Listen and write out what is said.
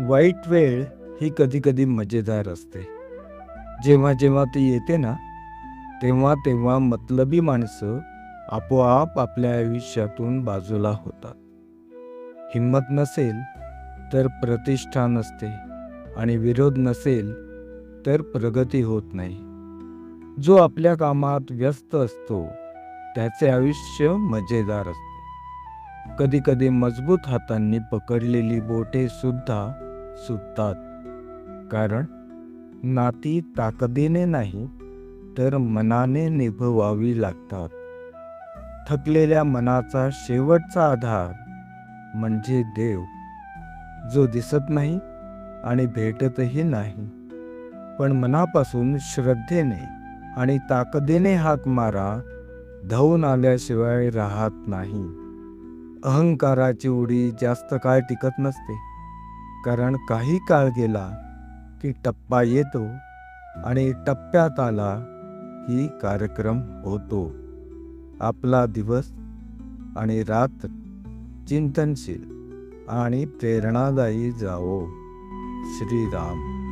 वाईट वेळ ही कधी कधी मजेदार असते. जेव्हा जेव्हा ती येते ना तेव्हा तेव्हा मतलबी माणसं आपोआप आपल्या आयुष्यातून बाजूला होतात. हिंमत नसेल तर प्रतिष्ठा नसते आणि विरोध नसेल तर प्रगती होत नाही. जो आपल्या कामात व्यस्त असतो त्याचे आयुष्य मजेदार असते. कधी कधी मजबूत हातांनी पकडलेली बोटे सुद्धा सुटतात कारण नाती ताकदीने नाही तर मनाने निभवावी लागतात. थकलेल्या मनाचा शेवटचा आधार म्हणजे देव जो दिसत नाही आणि भेटतही नाही. पण मनापासून श्रद्धेने आणि ताकदीने हाक मारा धावून आल्याशिवाय राहत नाही. अहंकाराची उडी जास्त काळ टिकत नसते. कारण काही काळ गेला की टप्पा येतो आणि टप्प्यात आला की कार्यक्रम होतो. आपला दिवस आणि रात्र चिंतनशील आणि प्रेरणादायी जावो. श्रीराम.